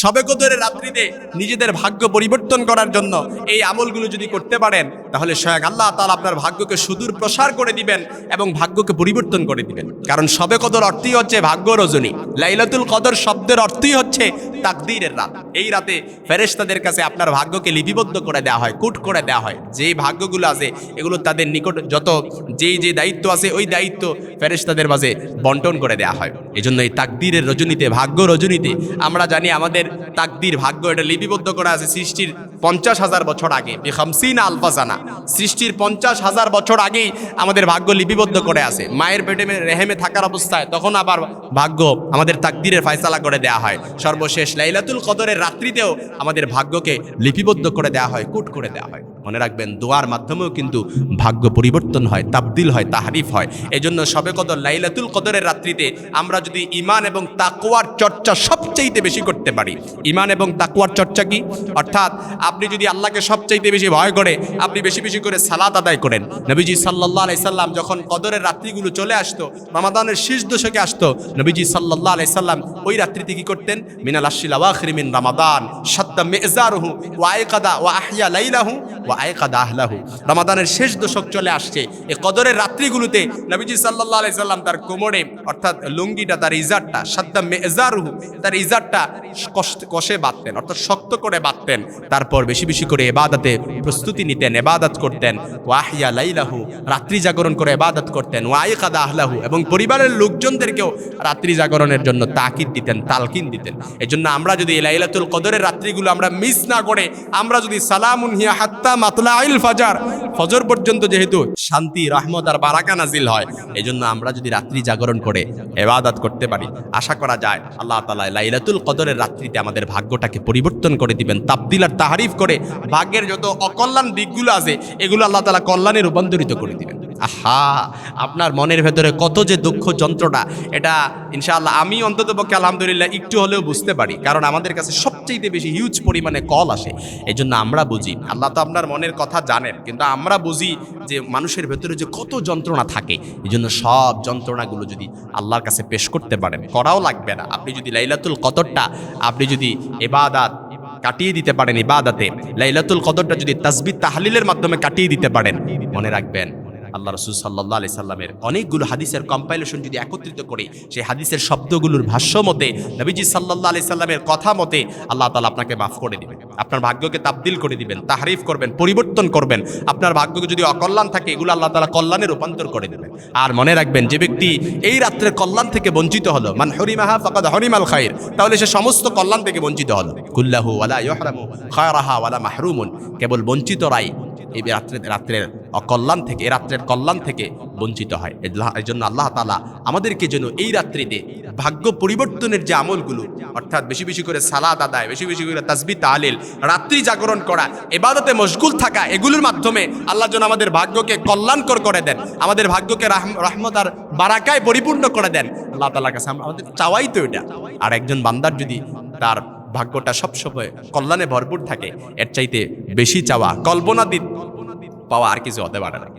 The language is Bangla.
সবে কদরের রাত্রিতে নিজেদের ভাগ্য পরিবর্তন করার জন্য এই আমলগুলো যদি করতে পারেন তাহলে স্বয়ং আল্লাহ তাআলা আপনার ভাগ্যকে সুদূর প্রসার করে দিবেন এবং ভাগ্যকে পরিবর্তন করে দিবেন। কারণ সবে কদর অর্থই হচ্ছে ভাগ্য রজনী। লাইলাতুল কদর শব্দের অর্থই হচ্ছে তাকদিরের রাত। এই রাতে ফেরেশতাদের কাছে আপনার ভাগ্যকে লিপিবদ্ধ করে দেওয়া হয়, কুট করে দেওয়া হয়। যেই ভাগ্যগুলো আছে, এগুলো তাদের নিকট যত যেই যে দায়িত্ব আছে, ওই দায়িত্ব ফেরেশতাদের মাঝে বন্টন করে দেওয়া হয়। এজন্য এই তাকদিরের রজনীতে, ভাগ্য রজনীতে, আমরা জানি আমাদের তাকদির ভাগ্য, এটা লিপিবদ্ধ করা আছে সৃষ্টির পঞ্চাশ হাজার বছর আগে। হামসিন আলফাসানা। সৃষ্টির পঞ্চাশ হাজার বছর আগেই আমাদের ভাগ্য লিপিবদ্ধ করে আছে। মায়ের পেটে রেহেমে থাকার অবস্থায় তখন আবার ভাগ্য আমাদের তাকদিরের ফায়সালা করে দেওয়া হয়। সর্বশেষ লাইলাতুল কদরের রাত্রিতেও আমাদের ভাগ্যকে লিপিবদ্ধ করে দেওয়া হয়, কুট করে দেওয়া হয়। মনে রাখবেন, দোয়ার মাধ্যমেও কিন্তু ভাগ্য পরিবর্তন হয়, তাবদিল হয়, তাহারিফ হয়। এজন্য সবে কদর, লাইলাতুল কদরের রাত্রিতে আমরা যদি ইমান এবং তাকওয়ার চর্চা সবচাইতে বেশি করতে পারি। ইমান এবং তাকওয়ার চর্চা কি? অর্থাৎ আপনি যদি আল্লাহকে সবচাইতে বেশি ভয় করে, আপনি বেশি বেশি করে সালাদ আদায় করেন। নবীজি সাল্লাল্লাহু আলাইহি সাল্লাম যখন কদরের রাত্রিগুলো চলে আসতো মামাদানের শেষ দশকে আসতো, নবীজি সাল্লাল্লাহু আলাইসাল্লাম ওই রাত্রিতে কি করতেন? মিনাল আশিল আওয়াখির মিন রমাদান সাদ্দা মেজারহু, ওয়া আহইয়া লাইলাহু আহলাহু। শেষ দশক চলে আসছে। এই কদরের রাত্রিগুলোতে নবীজি সাল্লাম তার কোমরে, অর্থাৎ লুঙ্গিটা, তার ইজারটা, সাদ্দা মেজারহু, তার ইজারটা কষে বাঁধতেন, অর্থাৎ শক্ত করে বাঁধতেন। তারপর বেশি বেশি করে এবাদতে প্রস্তুতি নিতেন, এবাদত করতেন। ওয়াহিয়া লাইলাহু, রাত্রি জাগরণ করে এবাদত করতেন। ওয়াইকাদা আহলাহু, এবং পরিবারের লোকজনদেরকেও রাত্রি জাগরণের জন্য তাকিদ দিতেন, তালকিন দিতেন। এজন্য আমরা যদি লাইলাতুল কদরের রাত্রিগুলো আমরা মিস না করে আমরা যদি সালামুন হিয়া হাত্তা মাতলা আইল ফাজার, ফজর পর্যন্ত যেহেতু শান্তি, রহমত আর বারাকা নাজিল হয়, এজন্য আমরা যদি রাত্রি জাগরণ করে এবাদত করতে পারি, আশা করা যায় আল্লাহ তালা লাইলাতুল কদরের রাত্রিতে আমাদের ভাগ্যটাকে পরিবর্তন করে দিবেন, তাবদিল আর তাহারিফ করে ভাগ্যের যত অকল্যাণ দিকগুলো আছে, এগুলো আল্লাহ তালা কল্যাণে রূপান্তরিত করে দিবেন। আহা, আপনার মনের ভেতরে কত যে দুঃখ যন্ত্রটা এটা ইনশাআল্লাহ আমি অন্তত পক্ষে আলহামদুলিল্লাহ একটু হলেও বুঝতে পারি, কারণ আমাদের কাছে সবচেয়ে বেশি হিউজ পরিমাণে কল আসে এই জন্য আমরা বুঝি। আল্লাহ তো আপনার মনের কথা জানেন, কিন্তু আমরা বুঝি যে মানুষের ভেতরে যে কত যন্ত্রণা থাকে এই জন্য সব যন্ত্রণাগুলো যদি আল্লাহর কাছে পেশ করতে পারেন, করাও লাগবে না। আপনি যদি লাইলাতুল কদরটা, আপনি যদি এবাদাত কাটিয়ে দিতে পারেন ইবাদাতে, লাইলাতুল কদরটা যদি তাসবিহ তাহলিলের মাধ্যমে কাটিয়ে দিতে পারেন, মনে রাখবেন আল্লাহ রসুল সাল্লাহ আলি সাল্লামের অনেকগুলো হাদিসের কম্পাইলেশন যদি একত্রিত করে, সেই হাদিসের শব্দগুলোর ভাষ্য মতে, নবীজি সাল্লাহ আলি সাল্লামের কথা মতে, আল্লাহ তালা আপনাকে মাফ করে দিবেন। আপনার ভাগ্যকে তাবদিল করে দিবেন, তাহারিফ করবেন, পরিবর্তন করবেন। আপনার ভাগ্যকে যদি অকল্যাণ থাকে, এগুলো আল্লাহ তালা কল্যাণে রূপান্তর করে দেবেন। আর মনে রাখবেন, যে ব্যক্তি এই রাত্রের কল্যাণ থেকে বঞ্চিত হলো, মান হরিমাহা ফাকাদ হরিমাল খাইর, তাহলে সে সমস্ত কল্যাণ থেকে বঞ্চিত হলো। কুল্লাহু ওয়ালা ইহরামু খায়রাহা ওয়ালা মাহরুমুন, কেবল বঞ্চিতরাই এই রাত্রে, রাত্রের অকল্যাণ থেকে এই রাত্রের কল্যাণ থেকে বঞ্চিত হয়। এই জন্য আল্লাহ তালা আমাদেরকে যেন এই রাত্রিতে ভাগ্য পরিবর্তনের যে আমলগুলো, অর্থাৎ বেশি বেশি করে সালাদ আদায়, বেশি বেশি করে তাসবি তালিল রাত্রি জাগরণ করা, এবাদতে মশগুল থাকা, এগুলোর মাধ্যমে আল্লাহ যেন আমাদের ভাগ্যকে কল্যাণকর করে দেন, আমাদের ভাগ্যকে রাহম- রহমত আর বারাকায় পরিপূর্ণ করে দেন। আল্লাহ তালার কাছে আমাদের চাওয়াই তো এটা। আর একজন বান্দার যদি তার ভাগ্যটা সবসময় কল্যাণে ভরপুর থাকে, এর চাইতে বেশি চাওয়া কল্পনাতীত পাওয়া আর কিছু হতে পারে না।